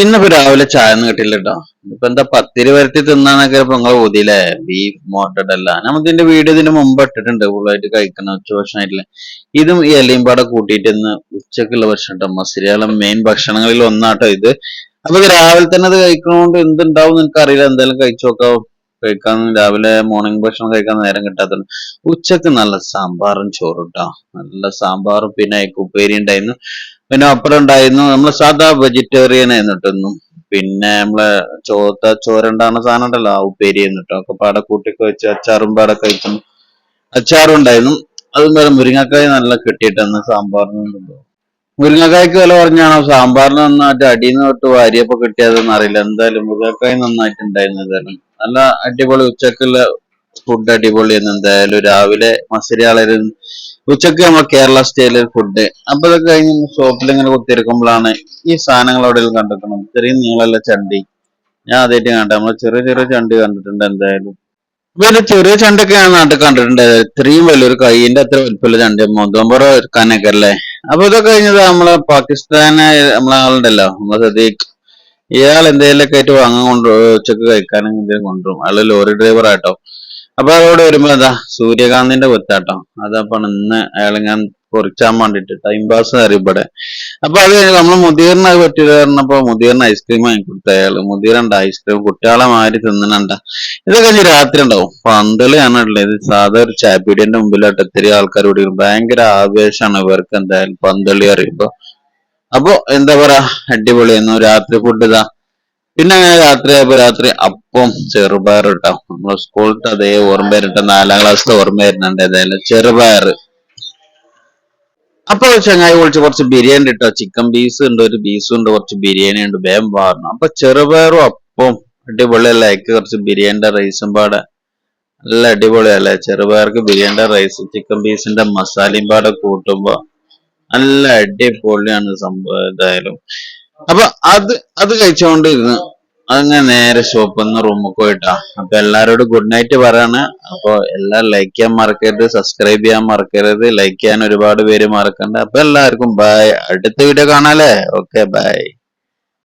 ഇന്നിപ്പോ രാവിലെ ചായ ഒന്നും കിട്ടില്ല കേട്ടോ ഇപ്പൊ എന്താ പത്തിരി വരട്ടി തിന്നാന്നൊക്കെ നിങ്ങളെ ഊതിയില്ലേ? ബീഫ് മോട്ടഡ് അല്ല നമ്മൾ ഇതിന്റെ വീഡിയോ ഇതിന് മുമ്പ് ഇട്ടിട്ടുണ്ട്. ഫുള്ളായിട്ട് കഴിക്കുന്ന ഉച്ച ഭക്ഷണമായിട്ടില്ല ഇതും ഈ എലിയും പാടെ കൂട്ടിയിട്ട് ഇന്ന് ഉച്ചക്കുള്ള ഭക്ഷണം കേട്ടോ മസിരിയാളം മെയിൻ ഭക്ഷണങ്ങളിൽ ഒന്നാട്ടോ ഇത്. അപ്പൊ രാവിലെ തന്നെ അത് കഴിക്കണോണ്ട് എന്തുണ്ടാവും എനിക്ക് അറിയില്ല എന്തായാലും കഴിച്ചു നോക്കാം. കഴിക്കാൻ രാവിലെ മോർണിംഗ് ഭക്ഷണം കഴിക്കാൻ നേരം കിട്ടാത്തുണ്ട്. ഉച്ചയ്ക്ക് നല്ല സാമ്പാറും ചോറും കേട്ടോ നല്ല സാമ്പാറും പിന്നെ ഉപ്പേരി ഉണ്ടായിരുന്നു. പിന്നെ അപ്പുറം ഉണ്ടായിരുന്നു നമ്മൾ സാധാ വെജിറ്റേറിയൻ എന്നിട്ടൊന്നും പിന്നെ നമ്മളെ ചോത്ത ചോരണ്ടാണ് സാധനം ഉണ്ടല്ലോ ആ ഉപ്പേരി എന്നിട്ടോ ഒക്കെ പാടെ കൂട്ടിക്ക് വെച്ച് അച്ചാറും പാടെ കഴിച്ചു അച്ചാറും ഉണ്ടായിരുന്നു. അതും വേറെ മുരിങ്ങക്കായ നല്ല കിട്ടിയിട്ടെന്ന് സാമ്പാറിന് മുരിങ്ങക്കായ്ക്ക് വില പറഞ്ഞാണോ സാമ്പാറിന് നന്നായിട്ട് അടിയിൽ നിന്ന് തൊട്ട് വാരിയപ്പോ കിട്ടിയതെന്ന് അറിയില്ല. എന്തായാലും മുരിങ്ങക്കായ നന്നായിട്ടുണ്ടായിരുന്നു ഉണ്ടായിരുന്നു നല്ല അടിപൊളി ഉച്ചക്കുള്ള ഫുഡ് അടിപൊളിയായിരുന്നു. എന്തായാലും രാവിലെ മസിരിയാളായിരുന്നു ഉച്ചയ്ക്ക് നമ്മൾ കേരള സ്റ്റൈലിൽ ഫുഡ് അപ്പൊ ഇതൊക്കെ കഴിഞ്ഞ് ഷോപ്പിൽ ഇങ്ങനെ കുത്തിയിരിക്കുമ്പോഴാണ് ഈ സാധനങ്ങൾ അവിടെ കണ്ടെത്തണം ഇത്രയും നീളല്ല ചണ്ടി. ഞാൻ ആദ്യമായിട്ട് കണ്ട നമ്മൾ ചെറിയ ചെറിയ ചണ്ടി കണ്ടിട്ടുണ്ട് എന്തായാലും. പിന്നെ ചെറിയ ചണ്ടൊക്കെ നാട്ടിൽ കണ്ടിട്ടുണ്ട്. ഇത്രയും വലിയൊരു കൈയിന്റെ അത്ര വലിപ്പമുള്ള ചണ്ടി. മൊന്തോമ്പറ എടുക്കാനൊക്കെ അല്ലേ? അപ്പൊ ഇതൊക്കെ കഴിഞ്ഞത് നമ്മളെ പാകിസ്ഥാന നമ്മളെ ആളുണ്ടല്ലോ നമ്മളെ സദീഖ് ഇയാൾ എന്തെങ്കിലുമൊക്കെ ആയിട്ട് വാങ്ങാൻ കൊണ്ട് ഉച്ചയ്ക്ക് കഴിക്കാനും എന്തെങ്കിലും കൊണ്ടുവരും. അയാൾ ലോറി ഡ്രൈവർ ആട്ടോ. അപ്പൊ അതോടെ വരുമ്പോ എന്താ? സൂര്യകാന്തിന്റെ കൊത്താട്ടോ അതപ്പോ ഇന്ന് അയാൾ ഞാൻ കുറിച്ചാൻ വേണ്ടിട്ട് ടൈം പാസ് അറിയപ്പെടെ അപ്പൊ അത് നമ്മൾ മുതിർന്ന പറ്റില്ല പറഞ്ഞപ്പോ മുതിർന്ന ഐസ്ക്രീം വാങ്ങി കൊടുത്ത അയാൾ. മുതിരണ്ട ഐസ്ക്രീം കുട്ടികളെ മാതിരി തിന്നണണ്ട. ഇതൊക്കെ കഴിഞ്ഞ് രാത്രി ഉണ്ടാവും. പന്തളിയാണ് ഉള്ളത് ഇത് സാധാ ഒരു ചാപ്പിടിയന്റെ മുമ്പിലോട്ട് ഒത്തിരി ആൾക്കാർ കൂടി ഭയങ്കര ആവേശമാണ് ഇവർക്ക് എന്തായാലും പന്തളി അറിയുമ്പോ അപ്പൊ എന്താ പറയാ? അടിപൊളിയായിരുന്നു. രാത്രി ഫുഡ് ഇതാ. പിന്നെ അങ്ങനെ രാത്രി ആയപ്പോ രാത്രി അപ്പം ചെറുപയർ ഇട്ടോ നമ്മളെ സ്കൂളിലത്തെ അതേ ഓർമ്മ വരട്ടെ നാലാം ക്ലാസ്സിലെ ഓർമ്മ വരുന്നുണ്ട് ഏതായാലും ചെറുപയർ അപ്പൊ ചങ്ങായി വിളിച്ച് കുറച്ച് ബിരിയാണി ഇട്ടോ? ചിക്കൻ പീസ് ഉണ്ട് ഒരു പീസും ഉണ്ട് കുറച്ച് ബിരിയാണി ഉണ്ട്. വേഗം പാറണം അപ്പൊ ചെറുപയറും അപ്പം അടിപൊളിയല്ലേ അയക്ക് കുറച്ച് ബിരിയാണിന്റെ റൈസും പാടെ. നല്ല അടിപൊളിയല്ലേ ചെറുപയർക്ക് ബിരിയാണിന്റെ റൈസ് ചിക്കൻ പീസിന്റെ മസാലയും പാടെ കൂട്ടുമ്പോ നല്ല അടിപൊളിയാണ് സംഭവം എന്തായാലും അപ്പൊ അത് അത് കഴിച്ചോണ്ട് ഇരുന്ന് അങ്ങനെ നേരെ ഷോപ്പിൽ നിന്ന് റൂമിൽ പോയിട്ടാ. അപ്പൊ എല്ലാരോടും ഗുഡ് നൈറ്റ് പറയാണ്. അപ്പൊ എല്ലാം ലൈക്ക് ചെയ്യാൻ മറക്കരുത് സബ്സ്ക്രൈബ് ചെയ്യാൻ മറക്കരുത് ലൈക്ക് ചെയ്യാൻ ഒരുപാട് പേര് മറക്കണ്ട. അപ്പൊ എല്ലാവർക്കും ബൈ അടുത്ത വീഡിയോ കാണാല്ലേ? Okay bye